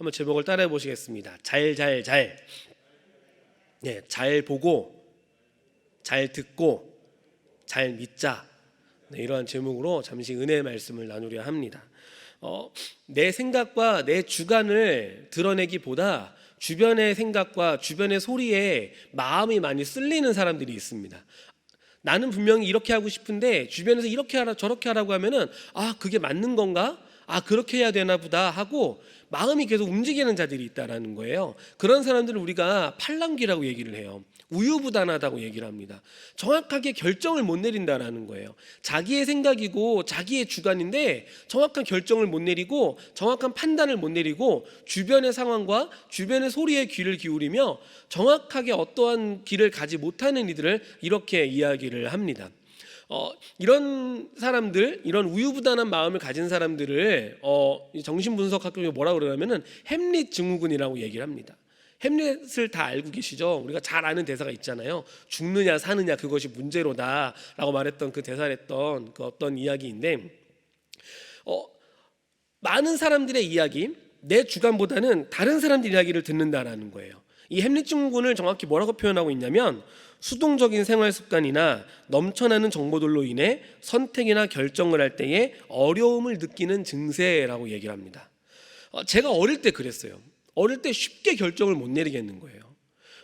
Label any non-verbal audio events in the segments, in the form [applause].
한번 제목을 따라해 보시겠습니다. 잘 잘 잘. 네, 잘 보고 잘 듣고 잘 믿자. 네, 이러한 제목으로 잠시 은혜의 말씀을 나누려 합니다. 어, 내 생각과 내 주관을 드러내기보다 주변의 생각과 주변의 소리에 마음이 많이 쓸리는 사람들이 있습니다. 나는 분명히 이렇게 하고 싶은데 주변에서 이렇게 하라 저렇게 하라고 하면은 아 그게 맞는 건가? 아 그렇게 해야 되나 보다 하고 마음이 계속 움직이는 자들이 있다라는 거예요. 그런 사람들을 우리가 팔랑귀라고 얘기를 해요. 우유부단하다고 얘기를 합니다. 정확하게 결정을 못 내린다라는 거예요. 자기의 생각이고 자기의 주관인데 정확한 결정을 못 내리고 정확한 판단을 못 내리고 주변의 상황과 주변의 소리에 귀를 기울이며 정확하게 어떠한 길을 가지 못하는 이들을 이렇게 이야기를 합니다. 어, 이런 사람들, 이런 우유부단한 마음을 가진 사람들을 어, 정신분석학교에 뭐라 그러냐면은 햄릿 증후군이라고 얘기를 합니다. 햄릿을 다 알고 계시죠? 우리가 잘 아는 대사가 있잖아요. 죽느냐 사느냐 그것이 문제로다라고 말했던 그 대사를 했던 그 어떤 이야기인데 어, 많은 사람들의 이야기, 내 주관보다는 다른 사람들 이야기를 듣는다라는 거예요. 이 햄릿 증후군을 정확히 뭐라고 표현하고 있냐면 수동적인 생활 습관이나 넘쳐나는 정보들로 인해 선택이나 결정을 할 때에 어려움을 느끼는 증세라고 얘기를 합니다. 어, 제가 어릴 때 그랬어요. 어릴 때 쉽게 결정을 못 내리겠는 거예요.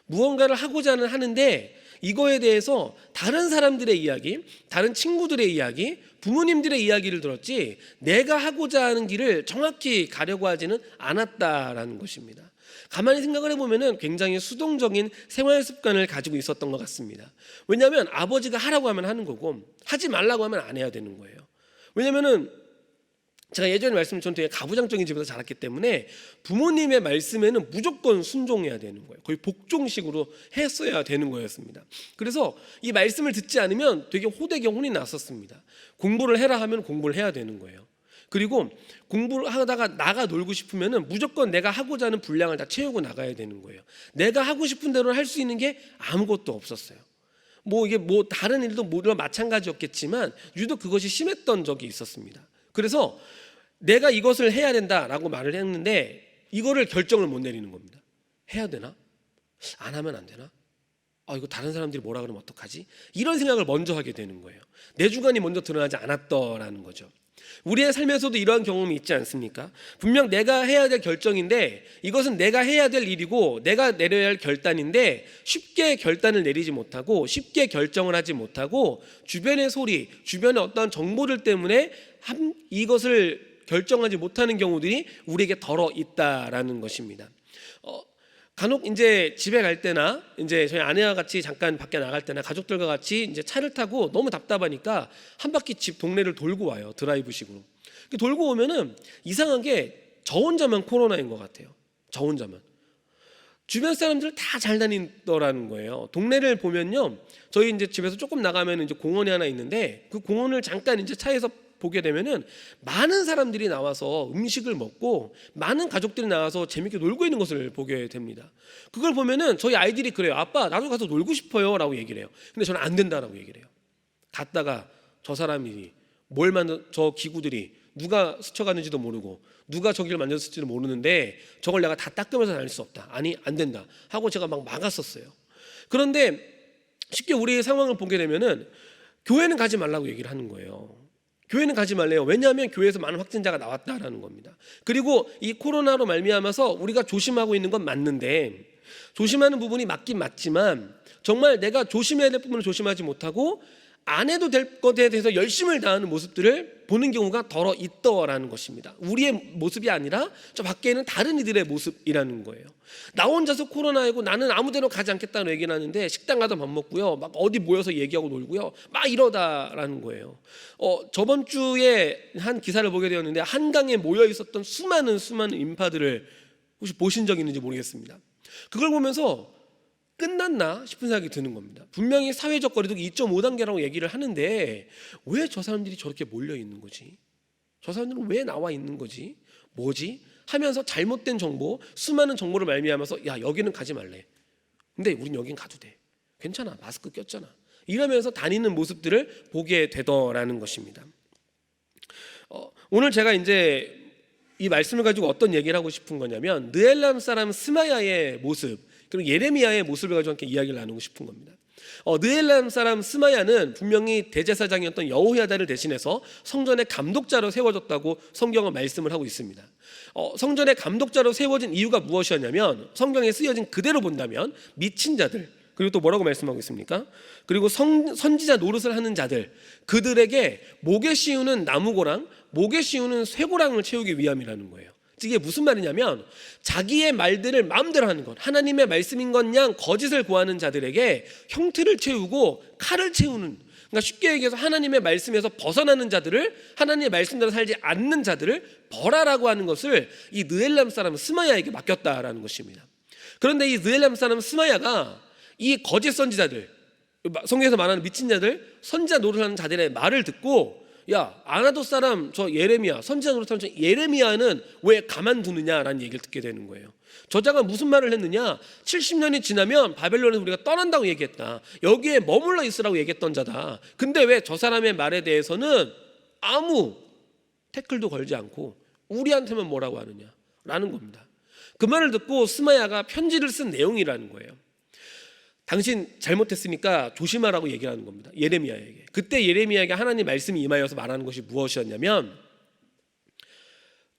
무언가를 하고자는 하는데 이거에 대해서 다른 사람들의 이야기, 다른 친구들의 이야기, 부모님들의 이야기를 들었지 내가 하고자 하는 길을 정확히 가려고 하지는 않았다라는 것입니다. 가만히 생각을 해보면은 굉장히 수동적인 생활 습관을 가지고 있었던 것 같습니다. 왜냐하면 아버지가 하라고 하면 하는 거고 하지 말라고 하면 안 해야 되는 거예요. 왜냐면은 제가 예전에 말씀 전 되게 가부장적인 집에서 자랐기 때문에 부모님의 말씀에는 무조건 순종해야 되는 거예요. 거의 복종식으로 했어야 되는 거였습니다. 그래서 이 말씀을 듣지 않으면 되게 호되게 혼이 났었습니다. 공부를 해라 하면 공부를 해야 되는 거예요. 그리고 공부를 하다가 나가 놀고 싶으면은 무조건 내가 하고자 하는 분량을 다 채우고 나가야 되는 거예요. 내가 하고 싶은 대로 할 수 있는 게 아무것도 없었어요. 뭐 이게 뭐 다른 일도 물론 마찬가지였겠지만 유독 그것이 심했던 적이 있었습니다. 그래서 내가 이것을 해야 된다라고 말을 했는데 이거를 결정을 못 내리는 겁니다. 해야 되나? 안 하면 안 되나? 아 이거 다른 사람들이 뭐라 그러면 어떡하지? 이런 생각을 먼저 하게 되는 거예요. 내 주관이 먼저 드러나지 않았더라는 거죠. 우리의 삶에서도 이러한 경험이 있지 않습니까? 분명 내가 해야 될 결정인데 이것은 내가 해야 될 일이고 내가 내려야 할 결단인데 쉽게 결단을 내리지 못하고 쉽게 결정을 하지 못하고 주변의 소리, 주변의 어떤 정보들 때문에 한, 이것을 결정하지 못하는 경우들이 우리에게 덜어 있다라는 것입니다. 어, 간혹 이제 집에 갈 때나 이제 저희 아내와 같이 잠깐 밖에 나갈 때나 가족들과 같이 이제 차를 타고 너무 답답하니까 한 바퀴 집 동네를 돌고 와요 드라이브식으로. 돌고 오면은 이상한 게저 혼자만 코로나인 것 같아요. 저 혼자만. 주변 사람들 다 잘 다니더라는 거예요. 동네를 보면요, 저희 이제 집에서 조금 나가면 이제 공원이 하나 있는데 그 공원을 잠깐 이제 차에서 보게 되면은 많은 사람들이 나와서 음식을 먹고 많은 가족들이 나와서 재밌게 놀고 있는 것을 보게 됩니다. 그걸 보면은 저희 아이들이 그래요. 아빠 나도 가서 놀고 싶어요라고 얘기를 해요. 근데 저는 안 된다라고 얘기를 해요. 갔다가 저 사람이 뭘 만든 저 기구들이 누가 스쳐갔는지도 모르고 누가 저기를 만졌을지도 모르는데 저걸 내가 다 닦으면서 다닐 수 없다. 아니 안 된다. 하고 제가 막 막았었어요. 그런데 쉽게 우리의 상황을 보게 되면은 교회는 가지 말라고 얘기를 하는 거예요. 교회는 가지 말래요. 왜냐하면 교회에서 많은 확진자가 나왔다라는 겁니다. 그리고 이 코로나로 말미암아서 우리가 조심하고 있는 건 맞는데 조심하는 부분이 맞긴 맞지만 정말 내가 조심해야 될 부분을 조심하지 못하고 안 해도 될 것에 대해서 열심을 다하는 모습들을 보는 경우가 덜어 있더라는 것입니다. 우리의 모습이 아니라 저 밖에는 다른 이들의 모습이라는 거예요. 나 혼자서 코로나이고 나는 아무데나 가지 않겠다는 얘기를 하는데 식당 가서 밥 먹고요. 막 어디 모여서 얘기하고 놀고요. 막 이러다라는 거예요. 어, 저번 주에 한 기사를 보게 되었는데 한강에 모여 있었던 수많은 수많은 인파들을 혹시 보신 적 있는지 모르겠습니다. 그걸 보면서 끝났나 싶은 생각이 드는 겁니다. 분명히 사회적 거리두기 2.5단계라고 얘기를 하는데 왜 저 사람들이 저렇게 몰려 있는 거지? 저 사람들은 왜 나와 있는 거지? 뭐지? 하면서 잘못된 정보, 수많은 정보를 말미암아서 야 여기는 가지 말래. 근데 우린 여긴 가도 돼. 괜찮아. 마스크 꼈잖아. 이러면서 다니는 모습들을 보게 되더라는 것입니다. 어, 오늘 제가 이제 이 말씀을 가지고 어떤 얘기를 하고 싶은 거냐면 느엘람 사람 스마야의 모습 그리고 예레미야의 모습을 가지고 함께 이야기를 나누고 싶은 겁니다. 어, 느엘람 사람 스마야는 분명히 대제사장이었던 여호야다를 대신해서 성전의 감독자로 세워졌다고 성경은 말씀을 하고 있습니다. 어, 성전의 감독자로 세워진 이유가 무엇이었냐면 성경에 쓰여진 그대로 본다면 미친 자들 그리고 또 뭐라고 말씀하고 있습니까? 그리고 성, 선지자 노릇을 하는 자들 그들에게 목에 씌우는 나무고랑 목에 씌우는 쇠고랑을 채우기 위함이라는 거예요. 즉 이게 무슨 말이냐면 자기의 말들을 마음대로 하는 것 하나님의 말씀인 것양 거짓을 구하는 자들에게 형틀을 채우고 칼을 채우는 그러니까 쉽게 얘기해서 하나님의 말씀에서 벗어나는 자들을 하나님의 말씀대로 살지 않는 자들을 벌하라고 하는 것을 이 느엘람 사람 스마야에게 맡겼다라는 것입니다. 그런데 이 느엘람 사람 스마야가 이 거짓 선지자들 성경에서 말하는 미친 자들 선지자 노릇하는 자들의 말을 듣고 야 아나도 사람 저 예레미야 선지자 노릇하는 저 예레미야는 왜 가만두느냐라는 얘기를 듣게 되는 거예요. 저자가 무슨 말을 했느냐? 70년이 지나면 바벨론에서 우리가 떠난다고 얘기했다. 여기에 머물러 있으라고 얘기했던 자다. 근데 왜 저 사람의 말에 대해서는 아무 태클도 걸지 않고 우리한테만 뭐라고 하느냐? 라는 겁니다. 그 말을 듣고 스마야가 편지를 쓴 내용이라는 거예요. 당신 잘못했으니까 조심하라고 얘기하는 겁니다. 예레미야에게. 그때 예레미야에게 하나님 말씀이 임하여서 말하는 것이 무엇이었냐면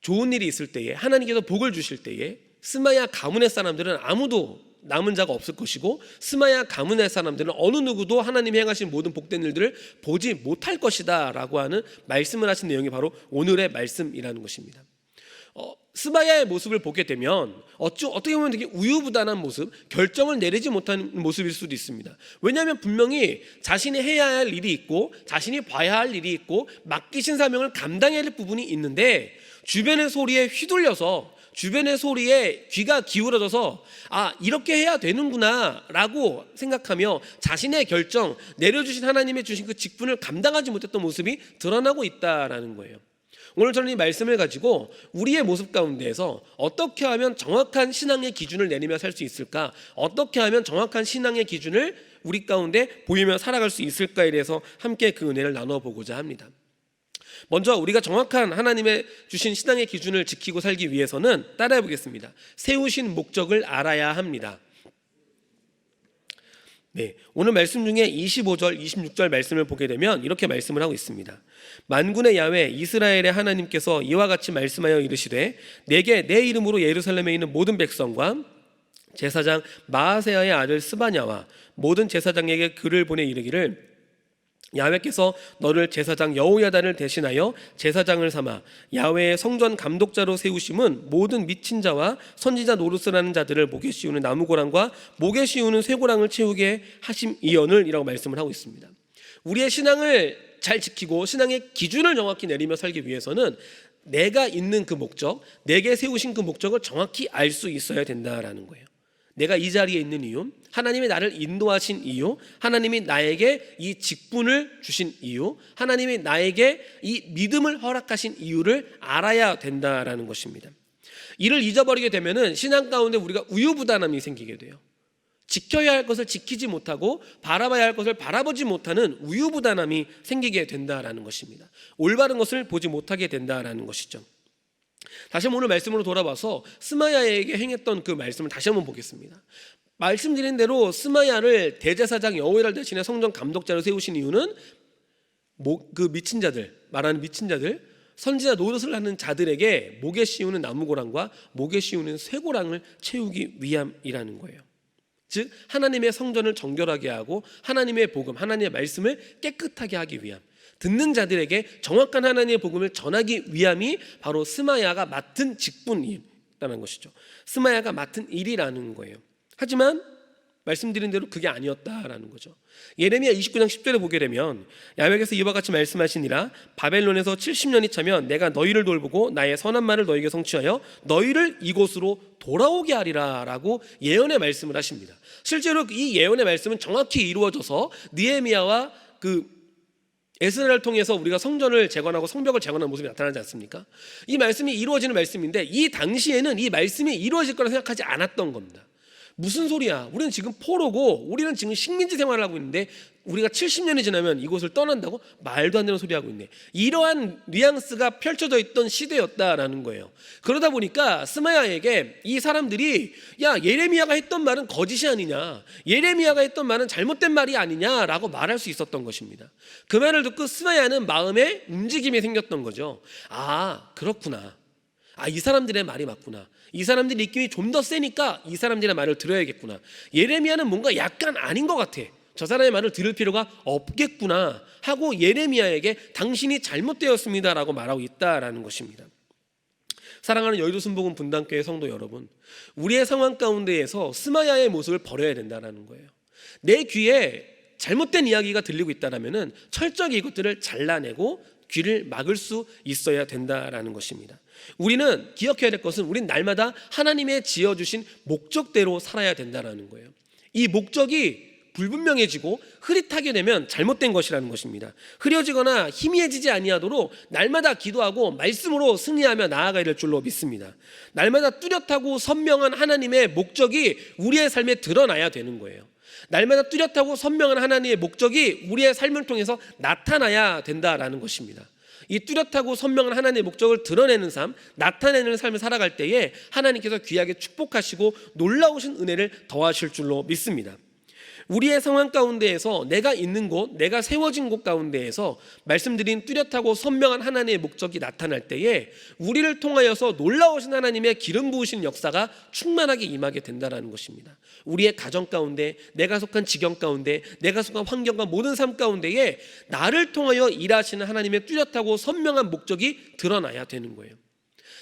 좋은 일이 있을 때에 하나님께서 복을 주실 때에 스마야 가문의 사람들은 아무도 남은 자가 없을 것이고 스마야 가문의 사람들은 어느 누구도 하나님이 행하신 모든 복된 일들을 보지 못할 것이다라고 하는 말씀을 하신 내용이 바로 오늘의 말씀이라는 것입니다. 어, 스바야의 모습을 보게 되면 어쩌, 어떻게 보면 되게 우유부단한 모습, 결정을 내리지 못하는 모습일 수도 있습니다. 왜냐하면 분명히 자신이 해야 할 일이 있고 자신이 봐야 할 일이 있고 맡기신 사명을 감당해야 할 부분이 있는데 주변의 소리에 휘둘려서 주변의 소리에 귀가 기울어져서 아 이렇게 해야 되는구나라고 생각하며 자신의 결정 내려주신 하나님의 주신 그 직분을 감당하지 못했던 모습이 드러나고 있다라는 거예요. 오늘 저는 이 말씀을 가지고 우리의 모습 가운데에서 어떻게 하면 정확한 신앙의 기준을 내리며 살 수 있을까? 어떻게 하면 정확한 신앙의 기준을 우리 가운데 보이며 살아갈 수 있을까에 대해서 함께 그 은혜를 나눠 보고자 합니다. 먼저 우리가 정확한 하나님의 주신 신앙의 기준을 지키고 살기 위해서는 따라해 보겠습니다. 세우신 목적을 알아야 합니다. 네, 오늘 말씀 중에 25절, 26절 말씀을 보게 되면 이렇게 말씀을 하고 있습니다. 만군의 야외 이스라엘의 하나님께서 이와 같이 말씀하여 이르시되 내게 내 이름으로 예루살렘에 있는 모든 백성과 제사장 마아세야의 아들 스바냐와 모든 제사장에게 글을 보내 이르기를 야훼께서 너를 제사장 여호야단을 대신하여 제사장을 삼아 야훼의 성전 감독자로 세우심은 모든 미친 자와 선지자 하는 자들을 목에 씌우는 나무고랑과 목에 씌우는 쇠고랑을 채우게 하심이언을이라고 말씀을 하고 있습니다. 우리의 신앙을 잘 지키고 신앙의 기준을 정확히 내리며 살기 위해서는 내가 있는 그 목적, 내게 세우신 그 목적을 정확히 알 수 있어야 된다라는 거예요. 내가 이 자리에 있는 이유, 하나님이 나를 인도하신 이유, 하나님이 나에게 이 직분을 주신 이유, 하나님이 나에게 이 믿음을 허락하신 이유를 알아야 된다라는 것입니다. 이를 잊어버리게 되면은 신앙 가운데 우리가 우유부단함이 생기게 돼요. 지켜야 할 것을 지키지 못하고 바라봐야 할 것을 바라보지 못하는 우유부단함이 생기게 된다라는 것입니다. 올바른 것을 보지 못하게 된다라는 것이죠. 다시 한번 오늘 말씀으로 돌아와서 스마야에게 행했던 그 말씀을 다시 한번 보겠습니다. 말씀드린 대로 스마야를 대제사장 여호와를 대신해 성전 감독자로 세우신 이유는 그 미친 자들 말하는 미친 자들 선지자 노릇을 하는 자들에게 목에 씌우는 나무고랑과 목에 씌우는 쇠고랑을 채우기 위함이라는 거예요. 즉 하나님의 성전을 정결하게 하고 하나님의 복음, 하나님의 말씀을 깨끗하게 하기 위함. 듣는 자들에게 정확한 하나님의 복음을 전하기 위함이 바로 스마야가 맡은 직분이라는 것이죠. 스마야가 맡은 일이라는 거예요. 하지만 말씀드린 대로 그게 아니었다라는 거죠. 예레미야 29장 10절에 보게 되면 야훼께서 이와 같이 말씀하시니라 바벨론에서 70년이 차면 내가 너희를 돌보고 나의 선한 말을 너희에게 성취하여 너희를 이곳으로 돌아오게 하리라라고 예언의 말씀을 하십니다. 실제로 이 예언의 말씀은 정확히 이루어져서 느헤미야와 그 에스라를 통해서 우리가 성전을 재건하고 성벽을 재건하는 모습이 나타나지 않습니까? 이 말씀이 이루어지는 말씀인데 이 당시에는 이 말씀이 이루어질 거라 생각하지 않았던 겁니다. 무슨 소리야? 우리는 지금 포로고 우리는 지금 식민지 생활을 하고 있는데 우리가 70년이 지나면 이곳을 떠난다고 말도 안 되는 소리 하고 있네. 이러한 뉘앙스가 펼쳐져 있던 시대였다라는 거예요. 그러다 보니까 스마야에게 이 사람들이 야 예레미야가 했던 말은 거짓이 아니냐, 예레미야가 했던 말은 잘못된 말이 아니냐라고 말할 수 있었던 것입니다. 그 말을 듣고 스마야는 마음에 움직임이 생겼던 거죠. 아 그렇구나. 아 이 사람들의 말이 맞구나. 이 사람들 느낌이 좀 더 세니까 이 사람들의 말을 들어야겠구나. 예레미야는 뭔가 약간 아닌 것 같아. 저 사람의 말을 들을 필요가 없겠구나 하고 예레미야에게 당신이 잘못되었습니다라고 말하고 있다라는 것입니다. 사랑하는 여의도 순복음 분당교회 성도 여러분, 우리의 상황 가운데에서 스마야의 모습을 버려야 된다라는 거예요. 내 귀에 잘못된 이야기가 들리고 있다라면은 철저하게 이것들을 잘라내고 귀를 막을 수 있어야 된다라는 것입니다. 우리는 기억해야 될 것은 우린 날마다 하나님의 지어 주신 목적대로 살아야 된다라는 거예요. 이 목적이 불분명해지고 흐릿하게 되면 잘못된 것이라는 것입니다. 흐려지거나 희미해지지 아니하도록 날마다 기도하고 말씀으로 승리하며 나아가야 될 줄로 믿습니다. 날마다 뚜렷하고 선명한 하나님의 목적이 우리의 삶에 드러나야 되는 거예요. 날마다 뚜렷하고 선명한 하나님의 목적이 우리의 삶을 통해서 나타나야 된다라는 것입니다. 이 뚜렷하고 선명한 하나님의 목적을 드러내는 삶, 나타내는 삶을 살아갈 때에 하나님께서 귀하게 축복하시고 놀라우신 은혜를 더하실 줄로 믿습니다. 우리의 상황 가운데에서 내가 있는 곳, 내가 세워진 곳 가운데에서 말씀드린 뚜렷하고 선명한 하나님의 목적이 나타날 때에 우리를 통하여서 놀라우신 하나님의 기름 부으신 역사가 충만하게 임하게 된다라는 것입니다. 우리의 가정 가운데, 내가 속한 지경 가운데, 내가 속한 환경과 모든 삶 가운데에 나를 통하여 일하시는 하나님의 뚜렷하고 선명한 목적이 드러나야 되는 거예요.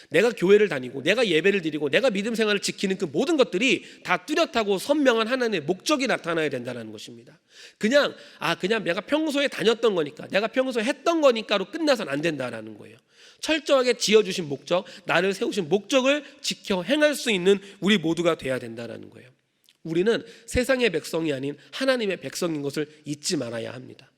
내가 교회를 다니고 내가 예배를 드리고 내가 믿음 생활을 지키는 그 모든 것들이 다 뚜렷하고 선명한 하나님의 목적이 나타나야 된다는 것입니다. 그냥 아 그냥 내가 평소에 다녔던 거니까 내가 평소에 했던 거니까로 끝나선 안 된다라는 거예요. 철저하게 지어 주신 목적, 나를 세우신 목적을 지켜 행할 수 있는 우리 모두가 돼야 된다라는 거예요. 우리는 세상의 백성이 아닌 하나님의 백성인 것을 잊지 말아야 합니다.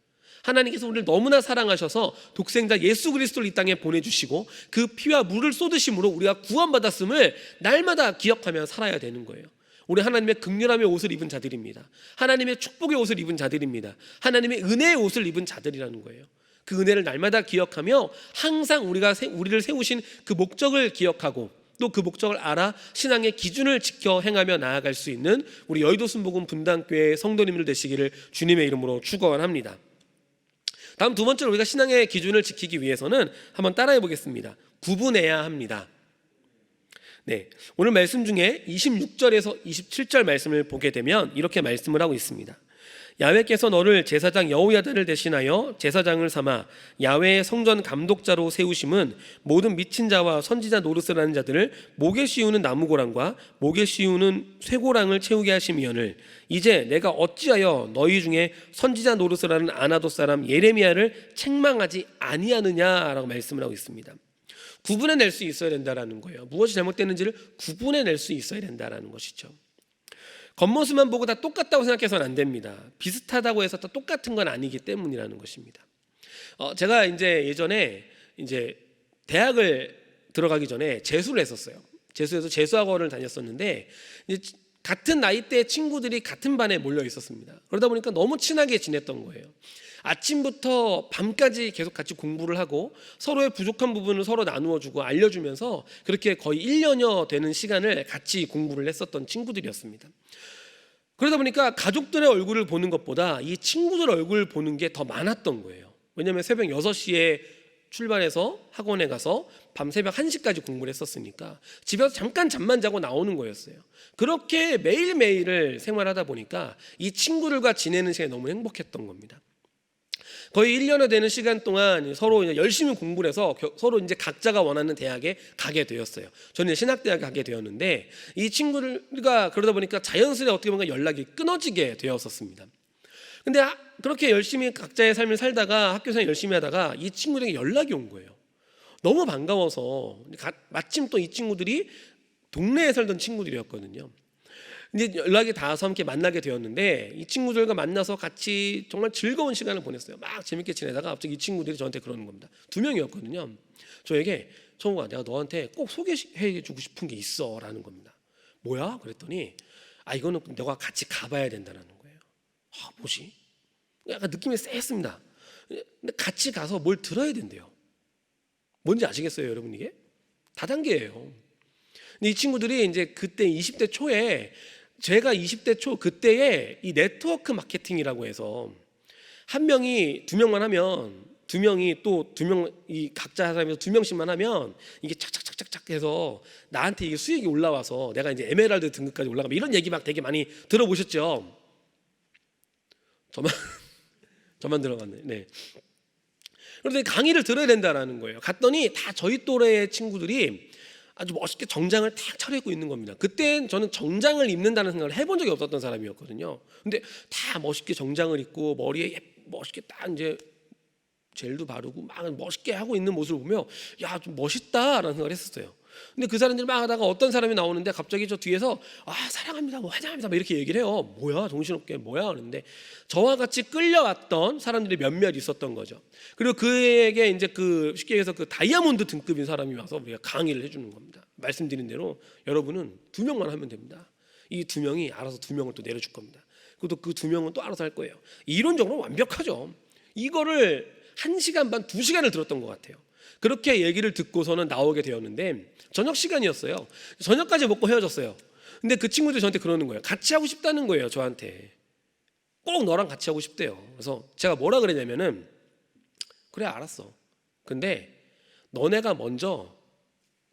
하나님께서 우리를 너무나 사랑하셔서 독생자 예수 그리스도를 이 땅에 보내주시고 그 피와 물을 쏟으심으로 우리가 구원받았음을 날마다 기억하며 살아야 되는 거예요. 우리 하나님의 극렬함의 옷을 입은 자들입니다. 하나님의 축복의 옷을 입은 자들입니다. 하나님의 은혜의 옷을 입은 자들이라는 거예요. 그 은혜를 날마다 기억하며 항상 우리가 세, 우리를 세우신 그 목적을 기억하고 또 그 목적을 알아 신앙의 기준을 지켜 행하며 나아갈 수 있는 우리 여의도 순복음 분당교회 성도님들 되시기를 주님의 이름으로 축원합니다. 다음 두 번째로 우리가 신앙의 기준을 지키기 위해서는 한번 따라해 보겠습니다. 구분해야 합니다. 네. 오늘 말씀 중에 26절에서 27절 말씀을 보게 되면 이렇게 말씀을 하고 있습니다. 야훼께서 너를 제사장 여호야다를 대신하여 제사장을 삼아 야훼의 성전 감독자로 세우심은 모든 미친 자와 선지자 노릇을 하는 자들을 목에 씌우는 나무고랑과 목에 씌우는 쇠고랑을 채우게 하심이언을 이제 내가 어찌하여 너희 중에 선지자 노릇을 하는 아나도 사람 예레미야를 책망하지 아니하느냐라고 말씀을 하고 있습니다. 구분해낼 수 있어야 된다라는 거예요. 무엇이 잘못됐는지를 구분해낼 수 있어야 된다라는 것이죠. 겉모습만 보고 다 똑같다고 생각해서는 안 됩니다. 비슷하다고 해서 다 똑같은 건 아니기 때문이라는 것입니다. 어, 제가 이제 예전에 이제 대학을 들어가기 전에 재수를 했었어요. 재수해서 재수학원을 다녔었는데 같은 나이대 친구들이 같은 반에 몰려 있었습니다. 그러다 보니까 너무 친하게 지냈던 거예요. 아침부터 밤까지 계속 같이 공부를 하고 서로의 부족한 부분을 서로 나누어 주고 알려 주면서 그렇게 거의 1년여 되는 시간을 같이 공부를 했었던 친구들이었습니다. 그러다 보니까 가족들의 얼굴을 보는 것보다 이 친구들 얼굴 보는 게 더 많았던 거예요. 왜냐하면 새벽 6시에 출발해서 학원에 가서 밤 새벽 1시까지 공부를 했었으니까 집에서 잠깐 잠만 자고 나오는 거였어요. 그렇게 매일매일을 생활하다 보니까 이 친구들과 지내는 시간이 너무 행복했던 겁니다. 거의 1년여 되는 시간 동안 서로 열심히 공부를 해서 겨- 서로 이제 각자가 원하는 대학에 가게 되었어요. 저는 신학대학에 가게 되었는데 이 친구들과 그러다 보니까 자연스레 어떻게 보면 연락이 끊어지게 되었었습니다. 근데 하- 그렇게 열심히 각자의 삶을 살다가 학교 생활 열심히 하다가 이 친구들에게 연락이 온 거예요. 너무 반가워서 가- 마침 또 이 친구들이 동네에 살던 친구들이었거든요. 이제 연락이 닿아서 함께 만나게 되었는데 이 친구들과 만나서 같이 정말 즐거운 시간을 보냈어요. 막 재밌게 지내다가 갑자기 이 친구들이 저한테 그러는 겁니다. 두 명이었거든요. 저에게 청우가 내가 너한테 꼭 소개해 주고 싶은 게 있어 라는 겁니다. 뭐야? 그랬더니 아 이거는 내가 같이 가봐야 된다는 거예요. 아 뭐지? 약간 느낌이 쎄했습니다. 근데 같이 가서 뭘 들어야 된대요. 뭔지 아시겠어요, 여러분 이게? 다단계예요. 근데 이 친구들이 이제 그때 20대 초에 제가 20대 초 그때에 이 네트워크 마케팅이라고 해서 한 명이 두 명만 하면 두 명이 또 두 명 이 각자 사람에서 두 명씩만 하면 이게 착착착착착 해서 나한테 이게 수익이 올라와서 내가 이제 에메랄드 등급까지 올라가면 이런 얘기 막 되게 많이 들어보셨죠? 저만 [laughs] 저만 들어봤네. 네. 그런데 강의를 들어야 된다라는 거예요. 갔더니 다 저희 또래의 친구들이 아주 멋있게 정장을 탁 차려입고 있는 겁니다. 그땐 저는 정장을 입는다는 생각을 해본 적이 없었던 사람이었거든요. 근데 다 멋있게 정장을 입고 머리에 예- 멋있게 딱 이제 젤도 바르고 막 멋있게 하고 있는 모습을 보며 야 좀 멋있다라는 생각을 했었어요. 근데 그 사람들이 막 하다가 어떤 사람이 나오는데 갑자기 저 뒤에서 아 사랑합니다 뭐 환영합니다 막 이렇게 얘기를 해요. 뭐야 정신없게 뭐야 하는데 저와 같이 끌려왔던 사람들이 몇몇 있었던 거죠. 그리고 그에게 이제 그 쉽게 얘기해서 그 다이아몬드 등급인 사람이 와서 우리가 강의를 해주는 겁니다. 말씀드린 대로 여러분은 두 명만 하면 됩니다. 이 두 명이 알아서 두 명을 또 내려줄 겁니다. 또그두 명은 또 알아서 할 거예요. 이론적으로 완벽하죠. 이거를 한 시간 반, 두 시간을 들었던 것 같아요. 그렇게 얘기를 듣고서는 나오게 되었는데 저녁 시간이었어요. 저녁까지 먹고 헤어졌어요. 근데 그 친구들이 저한테 그러는 거예요. 같이 하고 싶다는 거예요, 저한테. 꼭 너랑 같이 하고 싶대요. 그래서 제가 뭐라 그랬냐면은 그래 알았어. 근데 너네가 먼저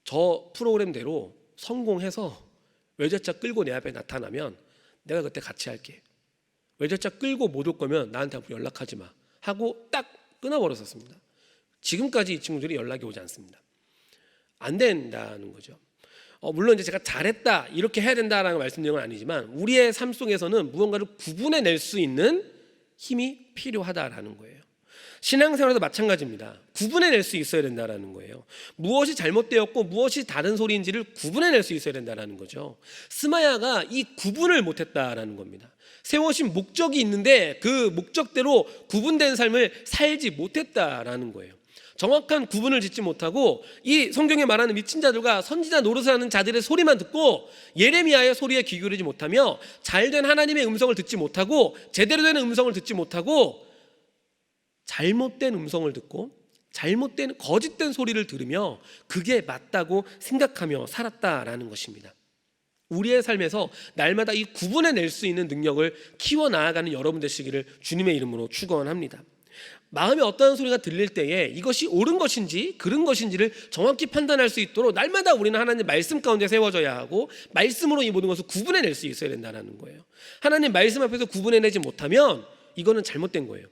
저 프로그램대로 성공해서 외제차 끌고 내 앞에 나타나면 내가 그때 같이 할게. 외제차 끌고 못 올 거면 나한테 연락하지 마. 하고 딱 끊어버렸었습니다. 지금까지 이 친구들이 연락이 오지 않습니다. 안 된다는 거죠. 어, 물론 이제 제가 잘했다 이렇게 해야 된다라는 말씀드린 건 아니지만 우리의 삶 속에서는 무언가를 구분해 낼 수 있는 힘이 필요하다라는 거예요. 신앙생활에도 마찬가지입니다. 구분해 낼 수 있어야 된다라는 거예요. 무엇이 잘못되었고 무엇이 다른 소리인지를 구분해 낼 수 있어야 된다라는 거죠. 스마야가 이 구분을 못했다라는 겁니다. 세워진 목적이 있는데 그 목적대로 구분된 삶을 살지 못했다라는 거예요. 정확한 구분을 짓지 못하고 이 성경에 말하는 미친 자들과 선지자 노릇을 하는 자들의 소리만 듣고 예레미야의 소리에 귀 기울이지 못하며 잘된 하나님의 음성을 듣지 못하고 제대로 된 음성을 듣지 못하고 잘못된 음성을 듣고 잘못된 거짓된 소리를 들으며 그게 맞다고 생각하며 살았다라는 것입니다. 우리의 삶에서 날마다 이 구분해 낼 수 있는 능력을 키워 나아가는 여러분 되시기를 주님의 이름으로 축원합니다. 마음에 어떠한 소리가 들릴 때에 이것이 옳은 것인지 그른 것인지를 정확히 판단할 수 있도록 날마다 우리는 하나님 말씀 가운데 세워져야 하고 말씀으로 이 모든 것을 구분해낼 수 있어야 된다는 거예요. 하나님 말씀 앞에서 구분해내지 못하면 이거는 잘못된 거예요.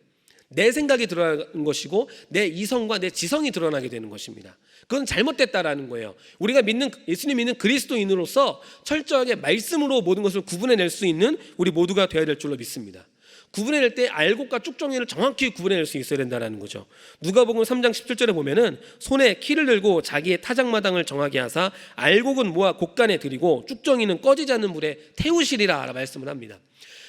내 생각이 드러나는 것이고 내 이성과 내 지성이 드러나게 되는 것입니다. 그건 잘못됐다라는 거예요. 우리가 믿는 예수님 믿는 그리스도인으로서 철저하게 말씀으로 모든 것을 구분해낼 수 있는 우리 모두가 되어야 될 줄로 믿습니다. 구분해낼 때 알곡과 쭉정이를 정확히 구분해낼 수 있어야 된다는 거죠. 누가복음 3장 17절에 보면은 손에 키를 들고 자기의 타작마당을 정하게 하사 알곡은 모아 곡간에 들이고 쭉정이는 꺼지지 않는 물에 태우시리라 말씀을 합니다.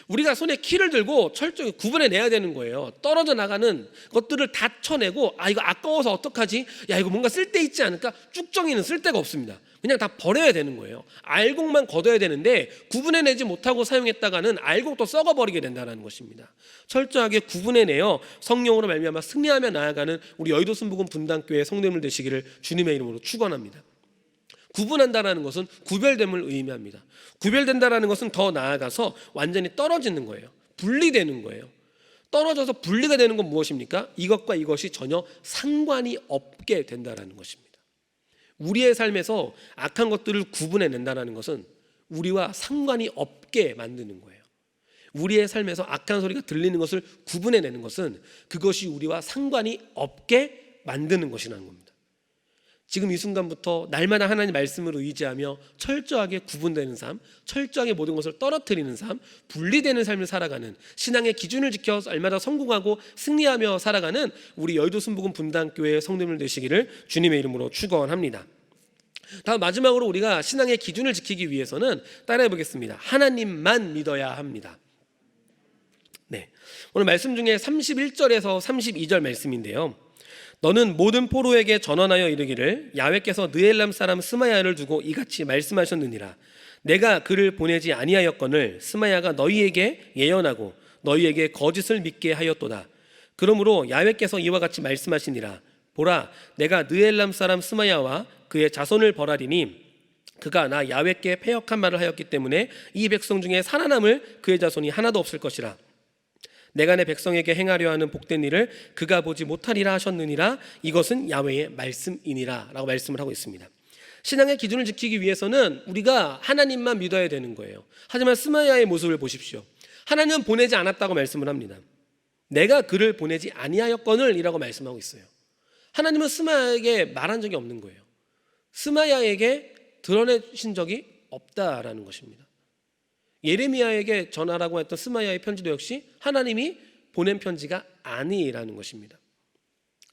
우리가 손에 키를 들고 철저히 구분해 내야 되는 거예요. 떨어져 나가는 것들을 다 쳐내고 아 이거 아까워서 어떡하지? 야 이거 뭔가 쓸데 있지 않을까? 쭉정이는 쓸데가 없습니다. 그냥 다 버려야 되는 거예요. 알곡만 걷어야 되는데 구분해내지 못하고 사용했다가는 알곡도 썩어버리게 된다는 것입니다. 철저하게 구분해내어 성령으로 말미암아 승리하며 나아가는 우리 여의도 순복음 분당교회 성도님들 되시기를 주님의 이름으로 축원합니다. 구분한다라는 것은 구별됨을 의미합니다. 구별된다라는 것은 더 나아가서 완전히 떨어지는 거예요. 분리되는 거예요. 떨어져서 분리가 되는 건 무엇입니까? 이것과 이것이 전혀 상관이 없게 된다라는 것입니다. 우리의 삶에서 악한 것들을 구분해 낸다는 것은 우리와 상관이 없게 만드는 거예요. 우리의 삶에서 악한 소리가 들리는 것을 구분해 내는 것은 그것이 우리와 상관이 없게 만드는 것이라는 겁니다. 지금 이 순간부터 날마다 하나님 말씀을 의지하며 철저하게 구분되는 삶, 철저하게 모든 것을 떨어뜨리는 삶, 분리되는 삶을 살아가는 신앙의 기준을 지켜 날마다 성공하고 승리하며 살아가는 우리 여의도 순복음 분당교회의 성도님들 되시기를 주님의 이름으로 축원합니다. 다음 마지막으로 우리가 신앙의 기준을 지키기 위해서는 따라해 보겠습니다. 하나님만 믿어야 합니다. 네. 오늘 말씀 중에 31절에서 32절 말씀인데요. 너는 모든 포로에게 전언하여 이르기를 야외께서 느엘람 사람 스마야를 두고 이같이 말씀하셨느니라 내가 그를 보내지 아니하였거늘 스마야가 너희에게 예언하고 너희에게 거짓을 믿게 하였도다. 그러므로 야훼께서 이와 같이 말씀하시니라. 보라, 내가 느엘람 사람 스마야와 그의 자손을 벌하리니 그가 나 야훼께 패역한 말을 하였기 때문에 이 백성 중에 살아남을 그의 자손이 하나도 없을 것이라. 내가 내 백성에게 행하려 하는 복된 일을 그가 보지 못하리라 하셨느니라 이것은 야훼의 말씀이니라라고 말씀을 하고 있습니다. 신앙의 기준을 지키기 위해서는 우리가 하나님만 믿어야 되는 거예요. 하지만 스마야의 모습을 보십시오. 하나님은 보내지 않았다고 말씀을 합니다. 내가 그를 보내지 아니하였거늘이라고 말씀하고 있어요. 하나님은 스마야에게 말한 적이 없는 거예요. 스마야에게 드러내신 적이 없다라는 것입니다. 예레미야에게 전하라고 했던 스마야의 편지도 역시 하나님이 보낸 편지가 아니라는 것입니다.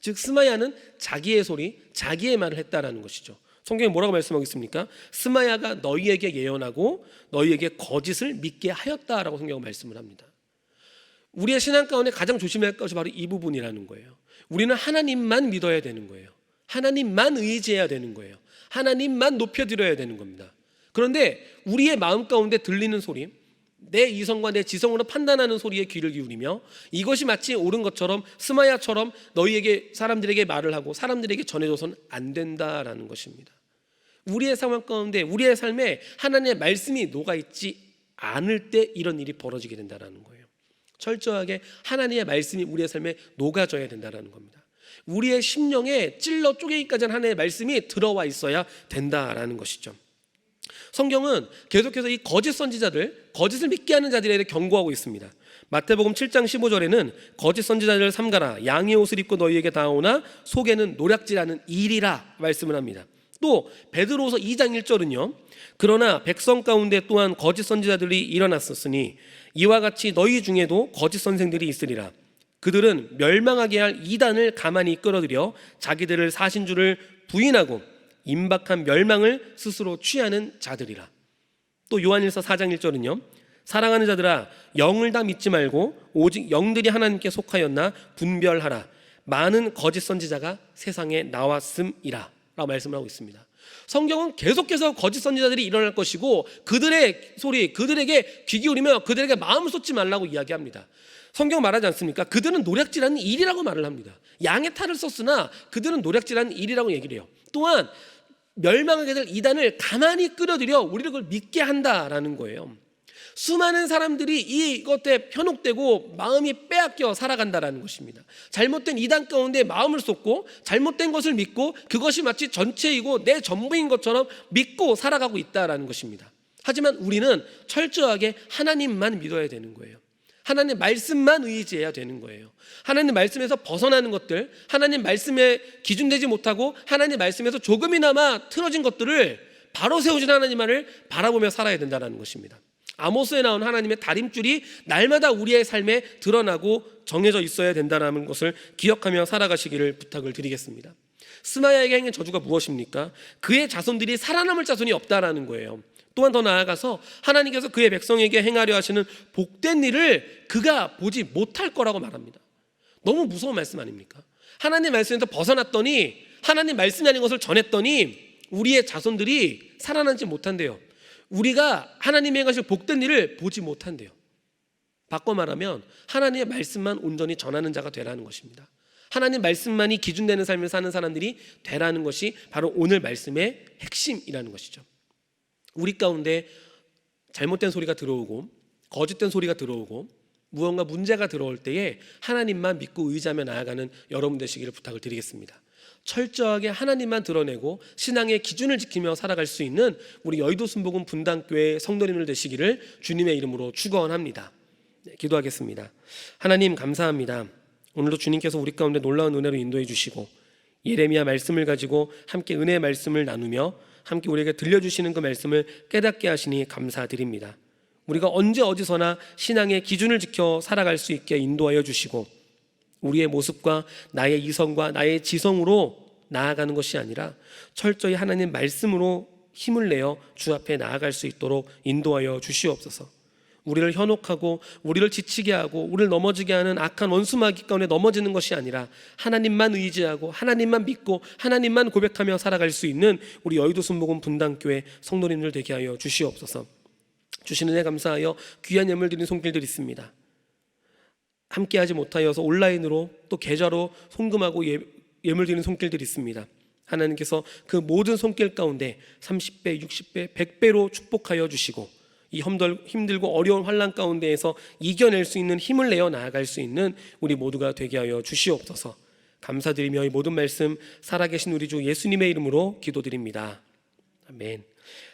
즉 스마야는 자기의 소리, 자기의 말을 했다라는 것이죠. 성경에 뭐라고 말씀하고 있습니까? 스마야가 너희에게 예언하고 너희에게 거짓을 믿게 하였다라고 성경은 말씀을 합니다. 우리의 신앙 가운데 가장 조심해야 할 것이 바로 이 부분이라는 거예요. 우리는 하나님만 믿어야 되는 거예요. 하나님만 의지해야 되는 거예요. 하나님만 높여드려야 되는 겁니다. 그런데 우리의 마음 가운데 들리는 소리, 내 이성과 내 지성으로 판단하는 소리에 귀를 기울이며 이것이 마치 옳은 것처럼 스마야처럼 너희에게 사람들에게 말을 하고 사람들에게 전해줘서는 안 된다라는 것입니다. 우리의 상황 가운데 우리의 삶에 하나님의 말씀이 녹아 있지 않을 때 이런 일이 벌어지게 된다라는 거예요. 철저하게 하나님의 말씀이 우리의 삶에 녹아져야 된다라는 겁니다. 우리의 심령에 찔러 쪼개기까지는 하나님의 말씀이 들어와 있어야 된다라는 것이죠. 성경은 계속해서 이 거짓 선지자들, 거짓을 믿게 하는 자들에 대해 경고하고 있습니다. 마태복음 7장 15절에는 거짓 선지자들을 삼가라 양의 옷을 입고 너희에게 다오나 속에는 노략질하는 일이라 말씀을 합니다. 또 베드로서 2장 1절은요. 그러나 백성 가운데 또한 거짓 선지자들이 일어났었으니 이와 같이 너희 중에도 거짓 선생들이 있으리라. 그들은 멸망하게 할 이단을 가만히 끌어들여 자기들을 사신 줄을 부인하고 임박한 멸망을 스스로 취하는 자들이라. 또 요한일서 4장 1절은요. 사랑하는 자들아 영을 다 믿지 말고 오직 영들이 하나님께 속하였나 분별하라. 많은 거짓 선지자가 세상에 나왔음이라. 라고 말씀을 하고 있습니다. 성경은 계속해서 거짓 선지자들이 일어날 것이고 그들의 소리, 그들에게 귀 기울이며 그들에게 마음을 쏟지 말라고 이야기합니다. 성경 말하지 않습니까? 그들은 노략질하는 일이라고 말을 합니다. 양의 탈을 썼으나 그들은 노략질하는 일이라고 얘기를 해요. 또한 멸망하게 될 이단을 가만히 끌어들여 우리를 그걸 믿게 한다라는 거예요. 수많은 사람들이 이것에 편혹되고 마음이 빼앗겨 살아간다라는 것입니다. 잘못된 이단 가운데 마음을 쏟고 잘못된 것을 믿고 그것이 마치 전체이고 내 전부인 것처럼 믿고 살아가고 있다라는 것입니다. 하지만 우리는 철저하게 하나님만 믿어야 되는 거예요. 하나님 말씀만 의지해야 되는 거예요. 하나님 말씀에서 벗어나는 것들, 하나님 말씀에 기준되지 못하고 하나님 말씀에서 조금이나마 틀어진 것들을 바로 세우신 하나님만을 바라보며 살아야 된다는 것입니다. 아모스에 나온 하나님의 다림줄이 날마다 우리의 삶에 드러나고 정해져 있어야 된다는 것을 기억하며 살아가시기를 부탁을 드리겠습니다. 스마야에게 행한 저주가 무엇입니까? 그의 자손들이 살아남을 자손이 없다라는 거예요. 또한 더 나아가서 하나님께서 그의 백성에게 행하려 하시는 복된 일을 그가 보지 못할 거라고 말합니다. 너무 무서운 말씀 아닙니까? 하나님 말씀에서 벗어났더니 하나님 말씀이 아닌 것을 전했더니 우리의 자손들이 살아남지 못한대요. 우리가 하나님의 행하실 복된 일을 보지 못한대요. 바꿔 말하면 하나님의 말씀만 온전히 전하는 자가 되라는 것입니다. 하나님 말씀만이 기준되는 삶을 사는 사람들이 되라는 것이 바로 오늘 말씀의 핵심이라는 것이죠. 우리 가운데 잘못된 소리가 들어오고 거짓된 소리가 들어오고 무언가 문제가 들어올 때에 하나님만 믿고 의지하며 나아가는 여러분 되시기를 부탁을 드리겠습니다. 철저하게 하나님만 드러내고 신앙의 기준을 지키며 살아갈 수 있는 우리 여의도 순복음 분당교회 성도님들 되시기를 주님의 이름으로 축원합니다. 네, 기도하겠습니다. 하나님 감사합니다. 오늘도 주님께서 우리 가운데 놀라운 은혜로 인도해 주시고 예레미야 말씀을 가지고 함께 은혜의 말씀을 나누며 함께 우리에게 들려주시는 그 말씀을 깨닫게 하시니 감사드립니다. 우리가 언제 어디서나 신앙의 기준을 지켜 살아갈 수 있게 인도하여 주시고 우리의 모습과 나의 이성과 나의 지성으로 나아가는 것이 아니라 철저히 하나님 말씀으로 힘을 내어 주 앞에 나아갈 수 있도록 인도하여 주시옵소서. 우리를 현혹하고 우리를 지치게 하고 우리를 넘어지게 하는 악한 원수 마귀 가운데 넘어지는 것이 아니라 하나님만 의지하고 하나님만 믿고 하나님만 고백하며 살아갈 수 있는 우리 여의도 순복음 분당교회 성도님들 되게 하여 주시옵소서. 주시는 애 감사하여 귀한 예물 드린 손길들 있습니다. 함께하지 못하여서 온라인으로 또 계좌로 송금하고 예, 예물 드리는 손길들이 있습니다. 하나님께서 그 모든 손길 가운데 30배, 60배, 100배로 축복하여 주시고 이 힘들, 힘들고 어려운 환란 가운데에서 이겨낼 수 있는 힘을 내어 나아갈 수 있는 우리 모두가 되게 하여 주시옵소서. 감사드리며 이 모든 말씀 살아계신 우리 주 예수님의 이름으로 기도드립니다. 아멘.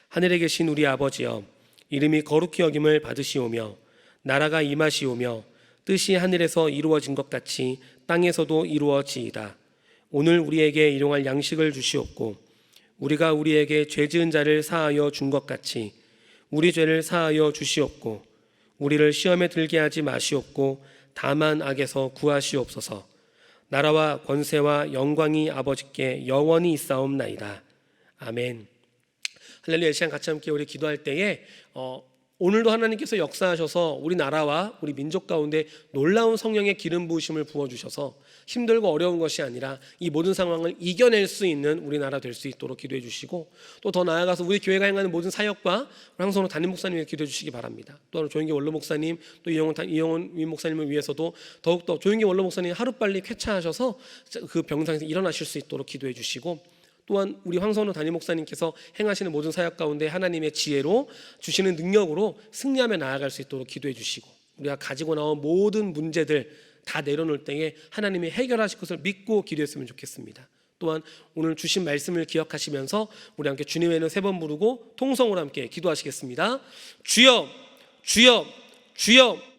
하늘에 계신 우리 아버지여 이름이 거룩히 여김을 받으시오며 나라가 임하시오며 뜻이 하늘에서 이루어진 것 같이 땅에서도 이루어지이다. 오늘 우리에게 일용할 양식을 주시옵고 우리가 우리에게 죄 지은 자를 사하여 준 것 같이 우리 죄를 사하여 주시옵고 우리를 시험에 들게 하지 마시옵고 다만 악에서 구하시옵소서. 나라와 권세와 영광이 아버지께 영원히 있사옵나이다. 아멘. 할렐루야 이 시간 같이 함께 우리 기도할 때에 어, 오늘도 하나님께서 역사하셔서 우리 나라와 우리 민족 가운데 놀라운 성령의 기름 부으심을 부어 주셔서 힘들고 어려운 것이 아니라 이 모든 상황을 이겨낼 수 있는 우리나라 될 수 있도록 기도해 주시고 또 더 나아가서 우리 교회가 행하는 모든 사역과 항성로 담임 목사님에 기도해 주시기 바랍니다. 또 조영기 원로 목사님 또 이영원 다- 이영원 위 목사님을 위해서도 더욱 더 조영기 원로 목사님 하루 빨리 쾌차하셔서 그 병상에서 일어나실 수 있도록 기도해 주시고 또한 우리 황선우 담임 목사님께서 행하시는 모든 사역 가운데 하나님의 지혜로 주시는 능력으로 승리하며 나아갈 수 있도록 기도해 주시고 우리가 가지고 나온 모든 문제들 다 내려놓을 때에 하나님이 해결하실 것을 믿고 기도했으면 좋겠습니다. 또한 오늘 주신 말씀을 기억하시면서 우리 함께 주님의는 세 번 부르고 통성으로 함께 기도하시겠습니다. 주여, 주여, 주여.